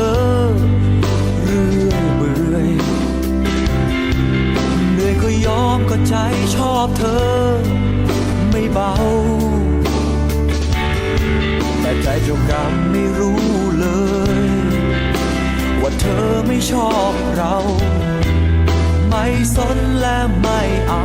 อเรื่อยเบื่อเหนื่อยก็ยอมก็ใจชอบเธอ ไม่เบา แต่ใจจ้ากรรมไม่รู้เลย ว่าเธอไม่ชอบเรา ไม่สนและไม่เอา